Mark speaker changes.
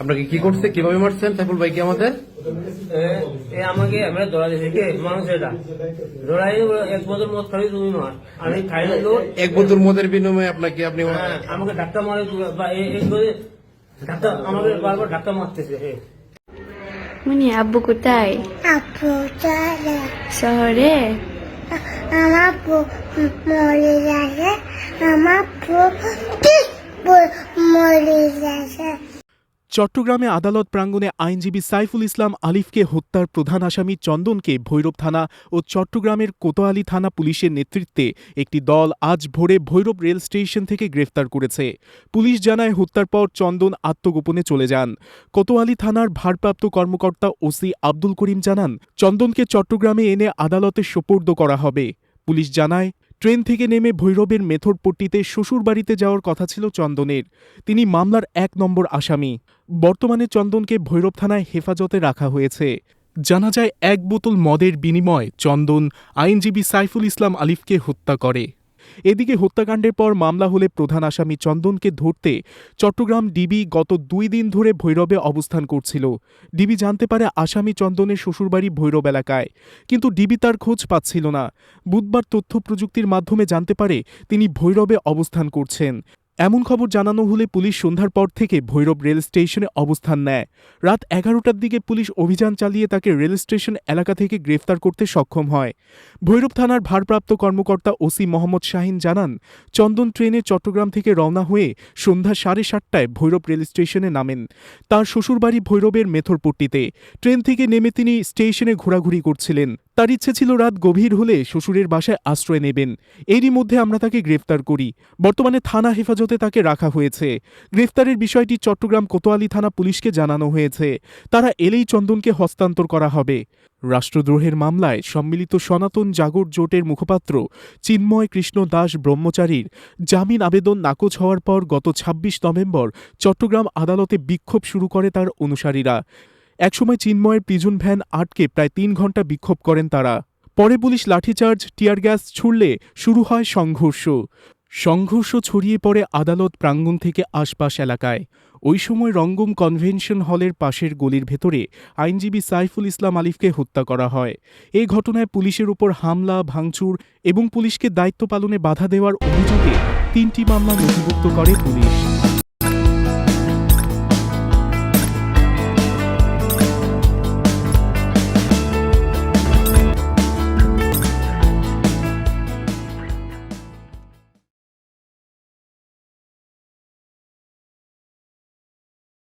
Speaker 1: আপনাকে কি করছে? কীভাবে মারছেন? সাইফুল ভাই কি আমাদের?
Speaker 2: এ- আমাকে আমরা দিয়েছে কে মানুষ এটা। এক বছর মদ খাবি তুমি মার। আমি খাই না
Speaker 1: এক বন্ধুর মদের বিনিময়ে আপনাকে আপনি
Speaker 2: হ্যাঁ, আমাকে ধাক্কা মারে ধাক্কা আমাকে বারবার ধাক্কা মারতেছে।
Speaker 3: মুনি আব্বু কোথায়?
Speaker 4: আপু চলে।
Speaker 3: শহরে?
Speaker 4: আমার পু মরে যাচ্ছে আমার পু মরে যাচ্ছে
Speaker 5: চট্টগ্রামে আদালত প্রাঙ্গণে আইনজীবী সাইফুল ইসলাম আলিফকে হত্যার প্রধান আসামি চন্দনকে ভৈরব থানা ও চট্টগ্রামের কোতোয়ালি থানা পুলিশের নেতৃত্বে একটি দল আজ ভোরে ভৈরব রেল স্টেশন থেকে গ্রেফতার করেছে। পুলিশ জানায়, হত্যার পর চন্দন আত্মগোপনে চলে যান। কোতোয়ালি থানার ভারপ্রাপ্ত কর্মকর্তা ওসি আব্দুল করিম জানান, চন্দনকে চট্টগ্রামে এনে আদালতে সোপর্দ করা হবে। পুলিশ জানায় ট্রেন থেকে নেমে ভৈরবের মেথরপট্টিতে শ্বশুরবাড়িতে যাওয়ার কথা ছিল চন্দনের। তিনি মামলার এক নম্বর আসামি। বর্তমানে চন্দনকে ভৈরব থানায় হেফাজতে রাখা হয়েছে। জানা যায়, এক বোতল মদের বিনিময়ে চন্দন আইনজীবী সাইফুল ইসলাম আলিফকে হত্যা করে। এদিকে হত্যাকাণ্ডের পর মামলা হলে প্রধান আসামি চন্দনকে ধরতে চট্টগ্রাম ডিবি গত দুই দিন ধরে ভৈরবে অবস্থান করছিল। ডিবি জানতে পারে আসামি চন্দনের শ্বশুরবাড়ি ভৈরব এলাকায়, কিন্তু ডিবি তার খোঁজ পাচ্ছিল না। বুধবার তথ্য প্রযুক্তির মাধ্যমে জানতে পারে তিনি ভৈরবে অবস্থান করছেন। এমন খবর জানানো হলে পুলিশ সন্ধ্যার পর থেকে ভৈরব রেল স্টেশনে অবস্থান নেয়। রাত এগারোটার দিকে পুলিশ অভিযান চালিয়ে তাকে রেল স্টেশন এলাকা থেকে গ্রেফতার করতে সক্ষম হয়। ভৈরব থানার ভারপ্রাপ্ত কর্মকর্তা ওসি মোহাম্মদ শাহিন জানান, চন্দন ট্রেনে চট্টগ্রাম থেকে রওনা হয়ে সন্ধ্যা সাড়ে সাতটায় ভৈরব রেল স্টেশনে নামেন। তার শ্বশুরবাড়ি ভৈরবের মেথরপট্টিতে। ট্রেন থেকে নেমে তিনি স্টেশনে ঘোরাঘুরি করছিলেন। তার ইচ্ছে ছিল রাত গভীর হলে শ্বশুরের বাসায় আশ্রয় নেবেন। এরই মধ্যে আমরা তাকে গ্রেফতার করি। বর্তমানে থানা হেফাজতে তাকে রাখা হয়েছে। গ্রেফতারের বিষয়টি চট্টগ্রাম কোতোয়ালি থানা পুলিশকে জানানো হয়েছে। তারা এলেই চন্দনকে হস্তান্তর করা হবে। রাষ্ট্রদ্রোহের মামলায় সম্মিলিত সনাতন জাগর জোটের মুখপাত্র চিন্ময় কৃষ্ণ দাস ব্রহ্মচারীর জামিন আবেদন নাকচ হওয়ার পর গত ২৬ নভেম্বর চট্টগ্রাম আদালতে বিক্ষোভ শুরু করে তার অনুসারীরা। একসময় চিন্ময়ের প্রিজন ভ্যান আটকে প্রায় তিন ঘণ্টা বিক্ষোভ করেন তারা। পরে পুলিশ লাঠিচার্জ, টিয়ার গ্যাস ছুড়লে শুরু হয় সংঘর্ষ। সংঘর্ষ ছড়িয়ে পড়ে আদালত প্রাঙ্গণ থেকে আশপাশ এলাকায়। ওই সময় রঙ্গম কনভেনশন হলের পাশের গলির ভেতরে আইনজীবী সাইফুল ইসলাম আলিফকে হত্যা করা হয়। এই ঘটনায় পুলিশের উপর হামলা, ভাঙচুর এবং পুলিশকে দায়িত্ব পালনে বাধা দেওয়ার অভিযোগে তিনটি মামলা নথিভুক্ত করে পুলিশ।